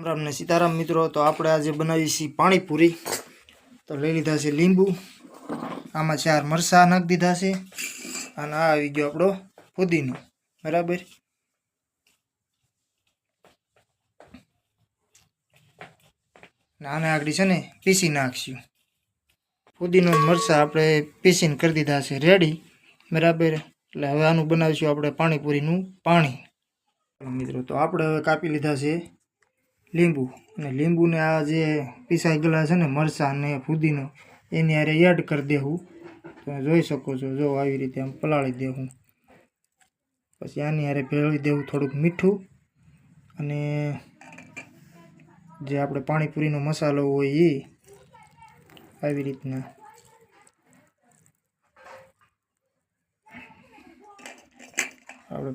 રામ ને સીતારામ મિત્રો, તો આપણે આજે બનાવી છીએ પાણીપુરી. તો લઈ લીધા છે લીંબુ. આમાં ચાર મરચાં નાખી દીધા છે. અને આ આવી ગયો આપણો પુદીનો. બરાબર? આને આગળ છે ને પીસી નાખશું. પુદીનો મરસા આપણે પીસીને કરી દીધા છે રેડી બરાબર? એટલે હવે આનું બનાવીશું આપણે પાણીપુરીનું પાણી. મિત્રો, તો આપણે હવે કાપી લીધા છે. લીંબુ. અને લીંબુને આ જે પીસાઈ ગયેલા છે ને મરચાં ને ફુદીનો, એની હારે એડ કરી દેવું. તમે જોઈ શકો છો, જો આવી રીતે આમ પલાળી દેવું. પછી આની હારે ભેળવી દેવું થોડુંક મીઠું. અને જે આપણે પાણીપુરીનો મસાલો હોય એ આવી રીતના. આપણે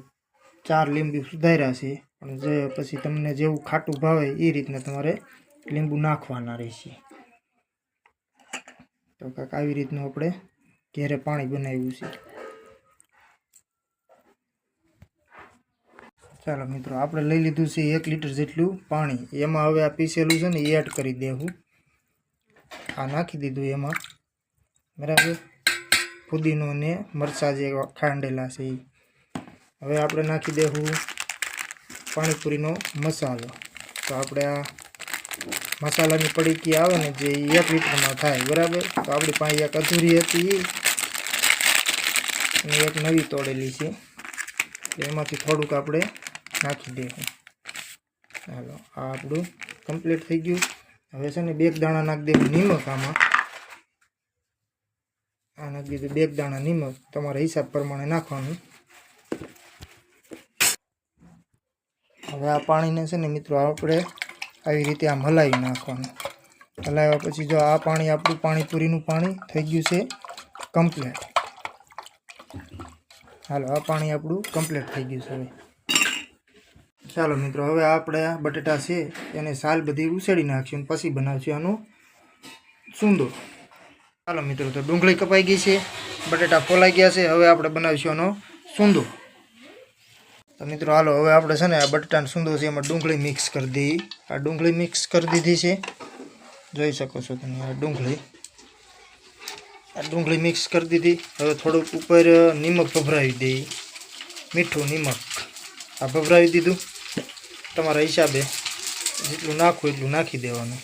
ચાર લીંબુ સુધાર્યા છે. પણ જે પછી તમને જેવું ખાટું ભાવે એ રીતના તમારે લીંબુ નાખવાના રહેશે. તો કાંક આવી રીતનું આપણે ઘેરે પાણી બનાવ્યું છે. ચાલો મિત્રો, આપણે લઈ લીધું છે એક લીટર જેટલું પાણી. એમાં હવે આ પીસેલું છે ને એ એડ કરી દેવું. આ નાખી દીધું એમાં. બરાબર? ફુદીનો ને મરચાં જે ખાંડેલા છે એ હવે આપણે નાખી દેવું. પાણીપુરીનો મસાલો. તો આપણે આ મસાલાની પડીકી આવે ને જે એક લીટરમાં થાય, બરાબર? તો આપણી પાસે એક અધૂરી હતી અને એક નવી તોડેલી છે. એમાંથી થોડુંક આપણે નાખી દઈશું ચાલો આ આપણું કમ્પ્લીટ થઈ ગયું. હવે છે ને બે દાણા નાખી દેવું નિમક આમાં. આ નાખી દીધું બેક દાણા નિમક. તમારા હિસાબ પ્રમાણે નાખવાનું. હવે આ પાણીને છે ને મિત્રો આપણે આવી રીતે આમ હલાવી નાખવાનું. હલાવ્યા પછી જો આ પાણી, આપણું પાણીપુરીનું પાણી થઈ ગયું છે કમ્પ્લેટ હાલો, આ પાણી આપણું કમ્પ્લેટ થઈ ગયું છે હવે. ચાલો મિત્રો, હવે આપણે આ બટેટા છે એને સાલ બધી ઉછેડી નાખશું પછી બનાવશું આનું સૂંદો. ચાલો મિત્રો, તો ડુંગળી કપાઈ ગઈ છે, બટેટા ફોલાઈ ગયા છે, હવે આપણે બનાવીશું આનો સૂંદો. તો મિત્રો હાલો, હવે આપણે છે ને આ બટાટાનો સૂંદો છે, એમાં ડુંગળી મિક્સ કરી દઈએ આ ડુંગળી મિક્સ કરી દીધી છે. જોઈ શકો છો તમે, આ ડુંગળી. આ ડુંગળી મિક્સ કરી દીધી. હવે થોડુંક ઉપર નિમક ભભરાવી દઈએ મીઠું નિમક. આ ભભરાવી દીધું. તમારા હિસાબે જેટલું નાખવું એટલું નાખી દેવાનું.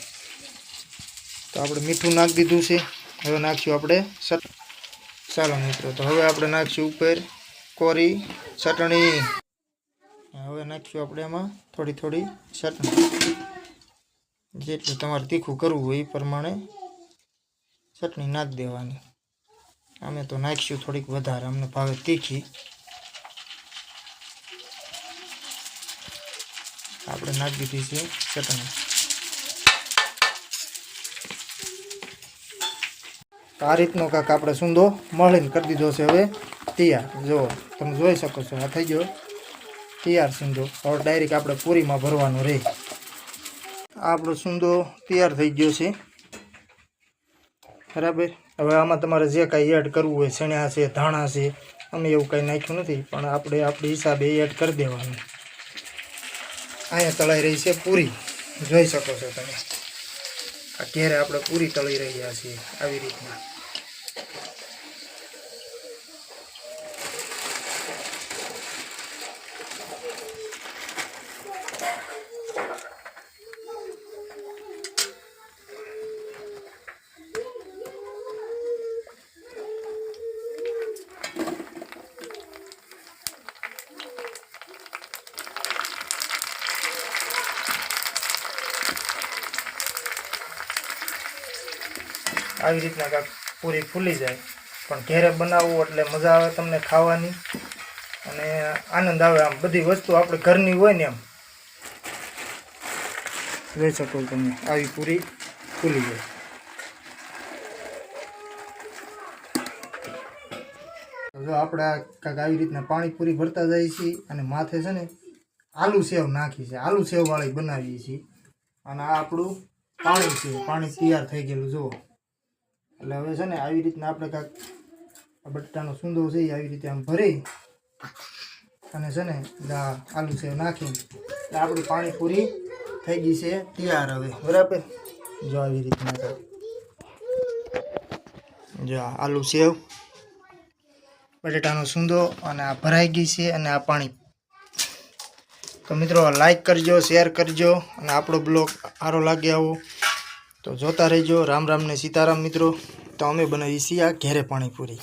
તો આપણે મીઠું નાખી દીધું છે. હવે નાખ્યું આપણે ચાલો મિત્રો, તો હવે આપણે નાખ્યું ઉપર કોરી ચટણી. હવે નાખ્યું આપણે એમાં થોડી થોડી ચટણી. જેટલું તમારે તીખું કરવું હોય એ પ્રમાણે ચટણી નાખી દેવાની. અમે તો નાખીશું થોડીક વધારે, અમને ભાવે તીખી. આપણે નાખી દીધી છે ચટણી. આ રીતનો કાંક આપણે સૂંદો મળીને કરી દીધો છે હવે. તૈયાર જુઓ, તમે જોઈ શકો છો, આ થઈ ગયો. તૈયાર સૂંદો હવે ડાયરેક્ટ આપણે પૂરીમાં ભરવાનો રહે આપણો સૂંદો તૈયાર થઈ ગયો છે. બરાબર? હવે આમાં તમારે જે કાંઈ એડ કરવું હોય ચણ્યા છે, ધાણા છે, અમે એવું કાંઈ નાખ્યું નથી, પણ આપણે આપણી હિસાબે એડ કરી દેવાનું. અહીંયા તળાઈ રહી છે પૂરી. જોઈ શકો છો તમે. આ ઘેરે આપણે પૂરી તળી રહ્યા છીએ, આવી રીતના. આવી રીતના કાંક પૂરી ફૂલી જાય. પણ ઘેરે બનાવવું એટલે મજા આવે તમને ખાવાની. અને આનંદ આવે આમ. બધી વસ્તુ આપણે ઘરની હોય ને એમ. જોઈ શકો તમે, આવી પૂરી ફૂલી જાય જો આપણે આ કાંઈક આવી રીતના પાણીપુરી ભરતા જઈએ છીએ અને માથે છે ને આલુ સેવ નાખી છે આલુ સેવવાળી બનાવીએ છીએ. અને આ આપણું પાણી છે. પાણી તૈયાર થઈ ગયેલું, જુઓ. એટલે હવે છે ને આવી રીતના આપણે કાંક આ બટાટાનો સુંદો છે એ આવી રીતે આમ ભરી અને છે ને આલુ સેવ નાખી. એટલે આપણી પાણીપુરી થઈ ગઈ છે તૈયાર હવે. બરાબર? જો આવી રીતના. જો આલુ સેવ બટેટાનો સૂંદો અને આ ભરાઈ ગઈ છે અને આ પાણી. તો મિત્રો લાઈક કરજો શેર કરજો અને આપણો બ્લોગ સારો લાગે આવો. તો જોતા રહેજો. રામ રામ ને સીતારામ મિત્રો. તો અમે બનાવી છીએ ઘેરે પાણીપુરી.